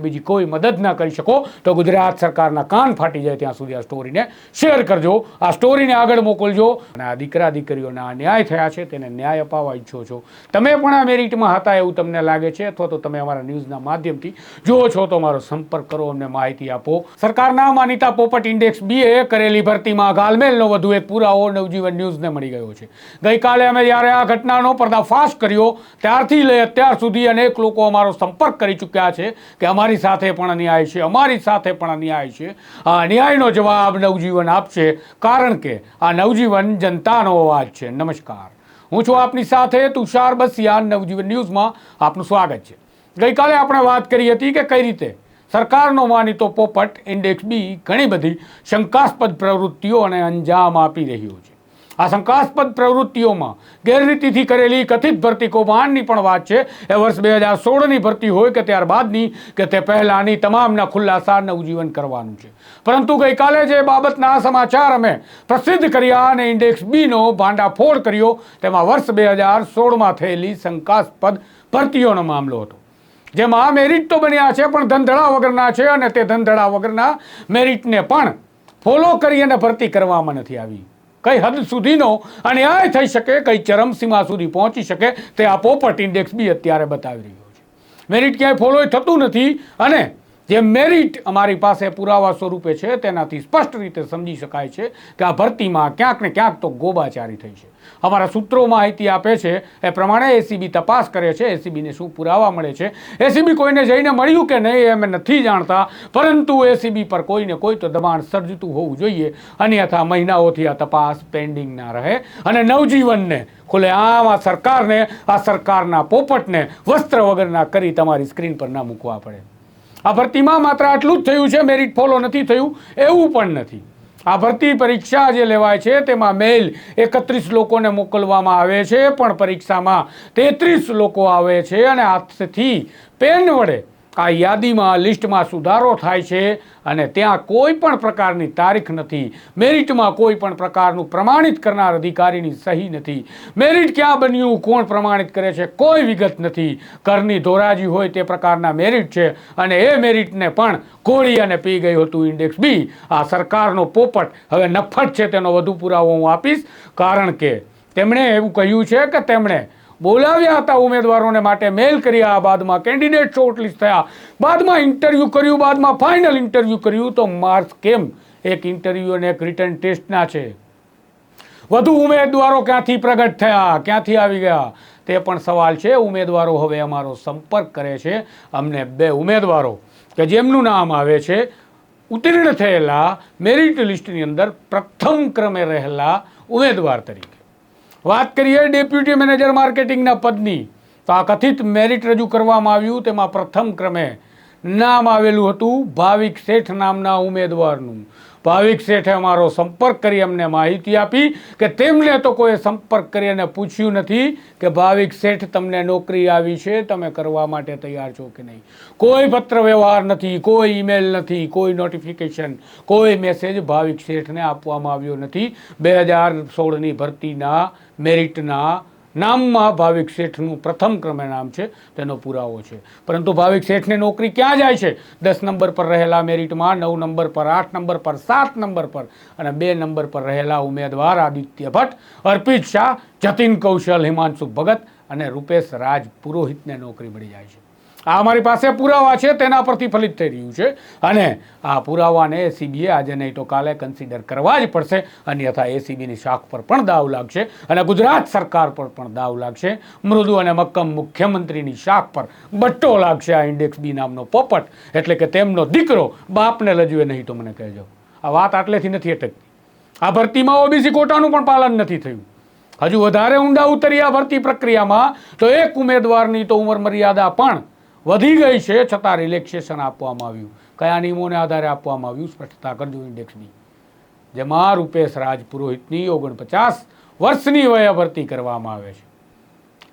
બીજી કોઈ મદદ ના કરી શકો, તો ગુજરાત સરકારના કાન ફાટી જાય ત્યાં સુધી આ સ્ટોરીને. શેર કરજો, આ સ્ટોરીને આગળ મોકલજો. અને આ દીકરા દીકરીઓના અન્યાય થયા છે, તેને ન્યાય અપાવવા ઈચ્છો છો. તમે પણ આ મેરિટમાં હતા એવું તમને લાગે છે, અથવા તો તમે અમારા ન્યૂઝના માધ્યમથી જુઓ છો, તો મારો સંપર્ક કરો, અમને માહિતી આપો. સરકારના માનીતા પોપટ ઇન્ડેક્સ બીએ કરેલી ભરતીમાં ગાલમેલનો વધુ એક પુરાવો નવજીવન ન્યૂઝને મળી ગયો છે. ગઈકાલે અમે જ્યારે આ ઘટનાનો પર્દાફાશ કર્યો, ત્યારથી લઈ અત્યાર સુધી અનેક લોકો અમારો સંપર્ક કરી ચૂક્યા છે કે અમારી સાથે પણ અન્યાય છે, અમારી સાથે પણ અન્યાય છે. આ અન્યાયનો જવાબ નવજીવન આપશે કારણ કે આ નવજીવન જનતાનો અવાજ છે. નમસ્કાર. હું છું આપની સાથે તુષાર બસિયા નવજીવન ન્યૂઝમાં આપનું સ્વાગત છે. ગઈકાલે આપણે વાત કરી હતી કે કઈ રીતે સરકારનો માનીતો પોપટ ઇન્ડેક્સ બી ઘણી બધી શંકાસ્પદ પ્રવૃત્તિઓ અને અંજામ આપી રહ્યો છે. આ શંકાસ્પદ પ્રવૃત્તિઓમાં ગેરરીતિથી કરેલી કથિત ભરતી કૌભાંડની પણ વાત છે. એ વર્ષ બે હજાર સોળની ભરતી હોય કે ત્યારબાદની કે તે પહેલાંની તમામના ખુલ્લાસા નવજીવન કરવાનું છે. પરંતુ ગઈકાલે જે બાબતના સમાચાર અમે પ્રસિદ્ધ કર્યા અને ઇન્ડેક્સ બીનો ભાંડાફોડ કર્યો, તેમાં વર્ષ બે હજાર સોળમાં થયેલી શંકાસ્પદ ભરતીઓનો મામલો હતો. જેમાં મેરિટ તો બન્યા છે, પણ ધંધળા વગરના છે અને તે ધંધડા વગરના મેરિટને પણ ફોલો કરી અને ભરતી કરવામાં નથી આવી. કઈ હદ સુધીનો અન્યાય થઈ શકે, કઈ ચરમસીમા સુધી પહોંચી શકે, તે આ પોપટ ઇન્ડેક્સ બી અત્યારે બતાવી રહ્યો છે. મેરિટ ક્યાંય ફોલો થતું નથી અને જે મેરિટ અમારી પાસે પુરાવા સ્વરૂપે છે, તેનાથી સ્પષ્ટ રીતે સમજી શકાય છે કે આ ભરતીમાં ક્યાંક ને ક્યાંક તો ગોબાચારી થઈ છે. અમારા સૂત્રો માહિતી આપે છે, એ પ્રમાણે એસીબી તપાસ કરે છે એસીબીને શું પુરાવા મળે છે. એસીબી કોઈને જઈને મળ્યું કે નહીં અમે નથી જાણતા, પરંતુ એસીબી પર કોઈને કોઈ તો દબાણ સર્જતું હોવું જોઈએ. અન્યથા મહિનાઓથી આ તપાસ પેન્ડિંગ ના રહે અને નવજીવનને ખુલ્લેઆમ આમ આ સરકારને, આ સરકારના પોપટને વસ્ત્ર વગરના કરી તમારી સ્ક્રીન પર ના મૂકવા પડે. આ ભરતીમાં માત્ર આટલું જ થયું છે મેરિટ ફોલો નથી થયું, એવું પણ નથી. આ ભરતી પરીક્ષા જે લેવાય છે, તેમાં મેઇલ એકત્રીસ લોકોને મોકલવામાં આવે છે, પણ પરીક્ષામાં તેત્રીસ લોકો આવે છે, અને આજથી પેન વડે આ યાદીમાં, લિસ્ટમાં સુધારો થાય છે અને ત્યાં કોઈ પણ પ્રકારની તારીખ નથી. મેરિટમાં કોઈ પણ પ્રકારનું પ્રમાણિત કરનાર અધિકારીની સહી નથી. મેરિટ ક્યાં બન્યું, કોણ પ્રમાણિત કરે છે, કોઈ વિગત નથી. ઘરની ધોરાજી હોય તે પ્રકારના મેરિટ છે અને એ મેરિટને પણ કોળી અને પી ગયું હતું ઇન્ડેક્સ બી. આ સરકારનો પોપટ હવે નફટ છે, તેનો વધુ પુરાવો હું આપીશ. કારણ કે તેમણે એવું કહ્યું છે કે તેમણે બોલાવ્યા હતા ઉમેદવારોને માટે મેલ કર્યા. બાદમાં કેન્ડિડેટ શોર્ટલિસ્ટ થયા. બાદમાં ઇન્ટરવ્યૂ કર્યું, બાદમાં ફાઇનલ ઇન્ટરવ્યૂ કર્યું. તો માર્ક્સ કેમ? એક ઇન્ટરવ્યૂ અને એક રિટર્ન ટેસ્ટના છે. વધુ ઉમેદવારો ક્યાંથી પ્રગટ થયા? ક્યાંથી આવી ગયા? તે પણ સવાલ છે. ઉમેદવારો હવે અમારો સંપર્ક કરે છે. અમને બે ઉમેદવારો કે જેમનું નામ આવે છે, ઉત્તીર્ણ થયેલા મેરિટ લિસ્ટની અંદર પ્રથમ ક્રમે રહેલા ઉમેદવાર તરીકે. વાત કરીએ ડેપ્યુટી મેનેજર માર્કેટિંગના પદની. તો આ કથિત મેરિટ રજૂ કરવામાં આવ્યું, તેમાં પ્રથમ ક્રમે નામ આવેલું હતું ભાવિક શેઠ નામના ઉમેદવારનું. ભાવિક શેઠે અમારો સંપર્ક કરી અમને માહિતી આપી કે તેમને તો કોઈ સંપર્ક કરી અને પૂછ્યું નથી કે ભાવિક શેઠ તમને નોકરી આવી છે, તમે કરવા માટે તૈયાર છો કે નહીં. કોઈ પત્ર વ્યવહાર નથી, કોઈ ઈમેલ નથી, કોઈ નોટિફિકેશન, કોઈ મેસેજ ભાવિક શેઠને આપવામાં આવ્યો નથી. બે હજાર સોળની ભરતીના, મેરિટના નામમાં ભાવિક શેઠનું પ્રથમ ક્રમે નામ છે, તેનો પુરાવો છે. પરંતુ ભાવિક શેઠને નોકરી ક્યાં જાય છે? દસ નંબર પર રહેલા મેરિટમાં, નવ નંબર પર, આઠ નંબર પર, સાત નંબર પર અને બે નંબર પર રહેલા ઉમેદવાર આદિત્ય ભટ્ટ, અર્પિત શાહ, જતીન કૌશલ, હિમાંશુ ભગત અને રૂપેશ રાજ પુરોહિતને નોકરી મળી જાય છે. આ અમારી પાસે પુરાવા છે, તેના પરથી ફલિત થઈ રહ્યું છે. અને આ પુરાવાને એસીબીએ આજે નહીં તો કાલે કન્સિડર કરવા જ પડશે. અન્યથા એસીબીની શાખ પર પણ દાવ લાગશે અને ગુજરાત સરકાર પર પણ દાવ લાગશે. મૃદુ અને મક્કમ મુખ્યમંત્રીની શાખ પર બટ્ટો લાગશે આ ઇન્ડેક્સ બી નામનો પોપટ. એટલે કે તેમનો દીકરો બાપને લજવે નહીં તો મને કહેજો. આ વાત આટલેથી નથી અટકતી. આ ભરતીમાં ઓબીસી કોટાનું પણ પાલન નથી થયું. હજુ વધારે ઊંડા ઉતરી આ ભરતી પ્રક્રિયામાં તો એક ઉમેદવારની તો ઉંમર મર્યાદા પણ વધી ગઈ છે છતાં રિલેક્સેશન આપવામાં આવ્યું. કયા નિયમોને આધારે આપવામાં આવ્યું? સ્પષ્ટતા કરજો ઇન્ડેક્સની જેમાં રૂપેશ રાજપુરોહિતની ઓગણપચાસ વર્ષની વયે ભરતી કરવામાં આવે છે.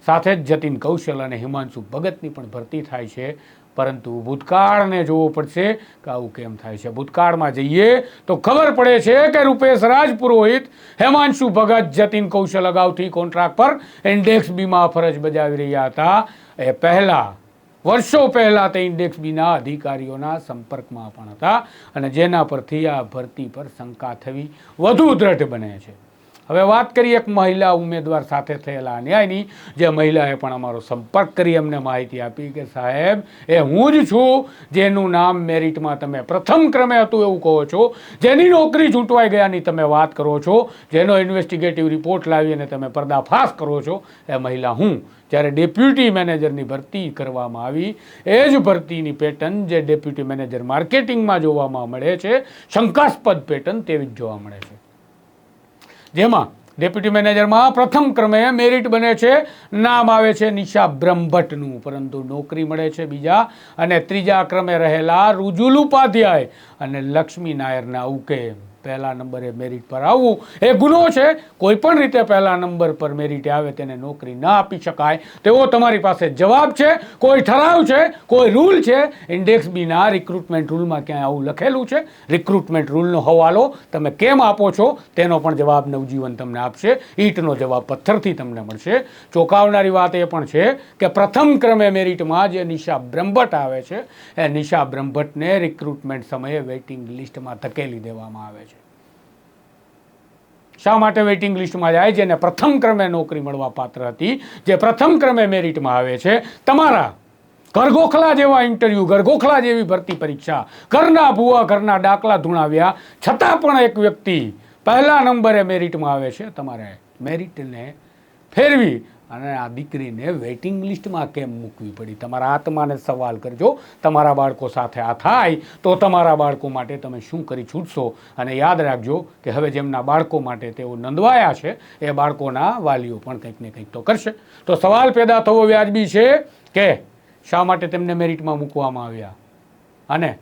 સાથે જ જતીન કૌશલ અને હિમાંશુ ભગતની પણ ભરતી થાય છે. પરંતુ ભૂતકાળને જોવો પડશે કે આવું કેમ થાય છે. ભૂતકાળમાં જઈએ તો ખબર પડે છે કે રૂપેશ રાજપુરોહિત, હેમાંશુ ભગત, જતીન કૌશલ અગાઉથી કોન્ટ્રાક્ટ પર ઇન્ડેક્સ બીમાં ફરજ બજાવી રહ્યા હતા. એ પહેલાં વર્ષો પહેલાં તે ઇન્ડેક્સ બીના અધિકારીઓના સંપર્કમાં પણ હતા અને જેના પરથી આ ભરતી પર શંકા થવી વધુ દ્રઢ બને છે. હવે વાત કરીએ એક મહિલા ઉમેદવાર સાથે થયેલા અન્યાયની, જે મહિલાએ પણ અમારો સંપર્ક કરી અમને માહિતી આપી કે સાહેબ, એ હું જ છું, જેનું નામ મેરિટમાં તમે પ્રથમ ક્રમે હતું એવું કહો છો, જેની નોકરી છૂટવાઈ ગયાની તમે વાત કરો છો, જેનો ઇન્વેસ્ટિગેટિવ રિપોર્ટ લાવી અને તમે પર્દાફાશ કરો છો, એ મહિલા હું? જ્યારે ડેપ્યુટી મેનેજરની ભરતી કરવામાં આવી, એ જ ભરતીની પેટર્ન જે ડેપ્યુટી મેનેજર માર્કેટિંગમાં જોવામાં મળે છે, શંકાસ્પદ પેટર્ન તેવી જ જોવા મળે છે. જેમાં ડેપ્યુટી મેનેજરમાં પ્રથમ ક્રમે મેરિટ બને છે, નામ આવે છે નિશા બ્રહ્મભટ્ટનું, પરંતુ નોકરી મળે છે બીજા અને ત્રીજા ક્રમે રહેલા રુજુલ ઉપાધ્યાય અને લક્ષ્મી નાયરના ઉકે પહેલા નંબરે મેરિટ પર આવવું. એ ગુનો છે કોઈ પણ રીતે પહેલા નંબર પર મેરિટ આવે તેને નોકરી ના આપી શકાય. તેવો તમારી પાસે જવાબ છે, કોઈ ઠરાવ છે, કોઈ રૂલ છે. ઇન્ડેક્સ બીના રિક્રુટમેન્ટ રૂલમાં ક્યાંય આવું લખેલું છે? રિક્રુટમેન્ટ રૂલનો હવાલો તમે કેમ આપો છો? તેનો પણ જવાબ નવજીવન તમને આપશે. ઈંટનો જવાબ પથ્થરથી તમને મળશે. ચોંકાવનારી વાત એ પણ છે કે પ્રથમ ક્રમે મેરિટમાં જે નિશા બ્રહ્મભટ્ટ આવે છે, એ નિશા બ્રહ્મભટ્ટને રિક્રુટમેન્ટ સમયે વેઇટિંગ લિસ્ટમાં ધકેલી દેવામાં આવે છે. શા માટે વેઇટિંગ લિસ્ટમાં જાય જેને પ્રથમ ક્રમે નોકરી મળવા પાત્ર હતી, જે પ્રથમ ક્રમે મેરિટમાં આવે છે. તમારા ઘરગોખલા જેવા ઇન્ટરવ્યૂ ઘરગોખલા જેવી ભરતી પરીક્ષા, ઘરના ભૂવા, ઘરના ડાકલા ધૂણાવ્યા. છતાં પણ એક વ્યક્તિ પહેલા નંબરે મેરિટમાં આવે છે. તમારે મેરિટને ફેરવી અને આ દીકરીને વેઇટિંગ લિસ્ટમાં કેમ મૂકવી પડી? તમારા આત્માને સવાલ કરજો. તમારા બાળકો સાથે આ થાય તો તમારા બાળકો માટે તમે શું કરી છૂટશો? અને યાદ રાખજો કે હવે જેમના બાળકો માટે તેઓ નોંધવાયા છે, એ બાળકોના વાલીઓ પણ કંઈક ને કંઈક તો કરશે. તો સવાલ પેદા થવો વ્યાજબી છે કે શા માટે તેમને મેરિટમાં મૂકવામાં આવ્યા? અને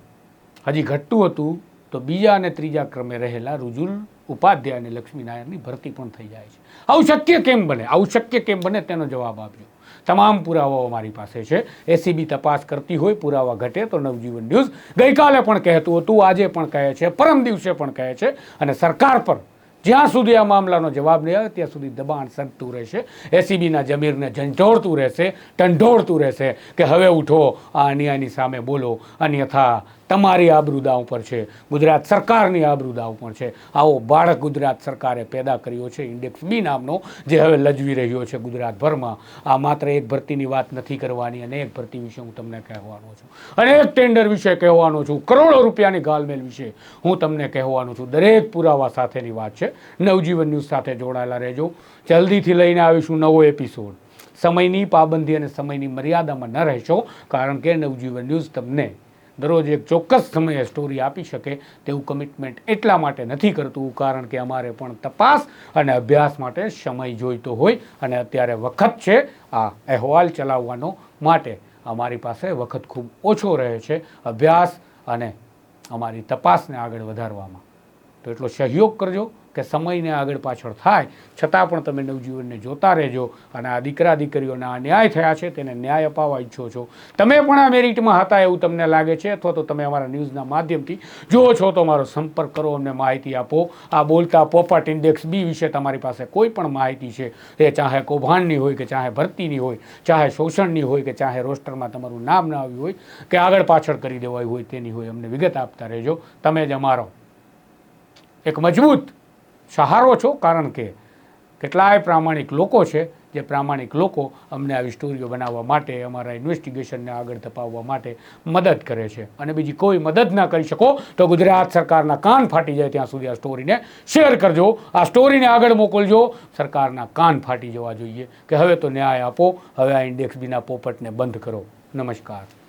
હજી ઘટતું હતું તો બીજા અને ત્રીજા ક્રમે રહેલા રુજુલ ઉપાધ્યાય અને લક્ષ્મીનારાયણની ભરતી પણ થઈ જાય છે. આવું શક્ય કેમ બને? આવું શક્ય કેમ બને તેનો જવાબ આપજો. તમામ પુરાવાઓ મારી પાસે છે. એસીબી તપાસ કરતી હોય, પુરાવા ઘટે તો નવજીવન ન્યૂઝ ગઈકાલે પણ કહેતું હતું, આજે પણ કહે છે, પરમ દિવસે પણ કહે છે અને સરકાર પર જ્યાં સુધી આ મામલાનો જવાબ નહીં આવે, ત્યાં સુધી દબાણ સરતું રહેશે. એસીબીના જમીરને ઝંઝોળતું રહેશે, ટંઢોળતું રહેશે કે હવે ઉઠો, આ અન્યાયની સામે બોલો, અન્યથા તમારી આબરૂ દાવ પર છે. ગુજરાત સરકારની આબરૂ દાવ પર છે. આવો બાળક ગુજરાત સરકારે પેદા કર્યો છે. ઇન્ડેક્સ બી નામનો, જે હવે લજવી રહ્યો છે ગુજરાતભરમાં. આ માત્ર એક ભરતીની વાત નથી કરવાની અને એક ભરતી વિશે હું તમને કહેવાનો છું. અને એક ટેન્ડર વિશે કહેવાનો છું. કરોડો રૂપિયાની ગાલમેલ વિશે હું તમને કહેવાનો છું. દરેક પુરાવા સાથેની વાત છે. નવજીવન ન્યૂઝ સાથે જોડાયેલા રહેજો. જલ્દીથી લઈને આવીશું નવો એપિસોડ સમયની પાબંદી અને સમયની મર્યાદામાં ન રહેશો, કારણ કે નવજીવન ન્યૂઝ તમને દરરોજ એક ચોક્કસ સમયે સ્ટોરી આપી શકે તેવું કમિટમેન્ટ એટલા માટે નથી કરતું, કારણ કે અમારે પણ તપાસ અને અભ્યાસ માટે સમય જોઈતો હોય અને અત્યારે વખત છે આ અહેવાલ ચલાવવાનો માટે. અમારી પાસે વખત ખૂબ ઓછો રહે છે. અભ્યાસ અને અમારી તપાસને આગળ વધારવામાં. તો એટલો સહયોગ કરજો કે સમયને આગળ પાછળ થાય. છતાં પણ તમે નવજીવનને જોતા રહેજો અને આ દીકરા દીકરીઓના અન્યાય થયા છે તેને ન્યાય અપાવવા ઈચ્છો છો. તમે પણ આ મેરિટમાં હતા એવું તમને લાગે છે અથવા તો તમે અમારા ન્યૂઝના માધ્યમથી જુઓ છો તો મારો સંપર્ક કરો, અમને માહિતી આપો. આ બોલતા પોપટ ઇન્ડેક્સ બી વિશે તમારી પાસે કોઈ પણ માહિતી છે. એ ચાહે કૌભાંડની હોય કે ચાહે ભરતીની હોય, ચાહે શોષણની હોય કે ચાહે રોસ્ટરમાં તમારું નામ ના આવ્યું હોય, કે આગળ પાછળ કરી દેવાયું હોય તેની હોય અમને વિગત આપતા રહેજો. તમે જ અમારો એક મજબૂત સહારો છો, કારણ કે કેટલાય પ્રામાણિક લોકો છે, જે પ્રામાણિક લોકો અમને આવી સ્ટોરીઓ બનાવવા માટે, અમારા ઇન્વેસ્ટિગેશનને આગળ ધપાવવા માટે મદદ કરે છે. અને બીજી કોઈ મદદ ના કરી શકો તો ગુજરાત સરકારના કાન ફાટી જાય ત્યાં સુધી આ સ્ટોરીને શેર કરજો. આ સ્ટોરીને આગળ મોકલજો. સરકારના કાન ફાટી જવા જોઈએ કે હવે તો ન્યાય આપો, હવે આ ઇન્ડેક્સ બીના પોપટને બંધ કરો. નમસ્કાર.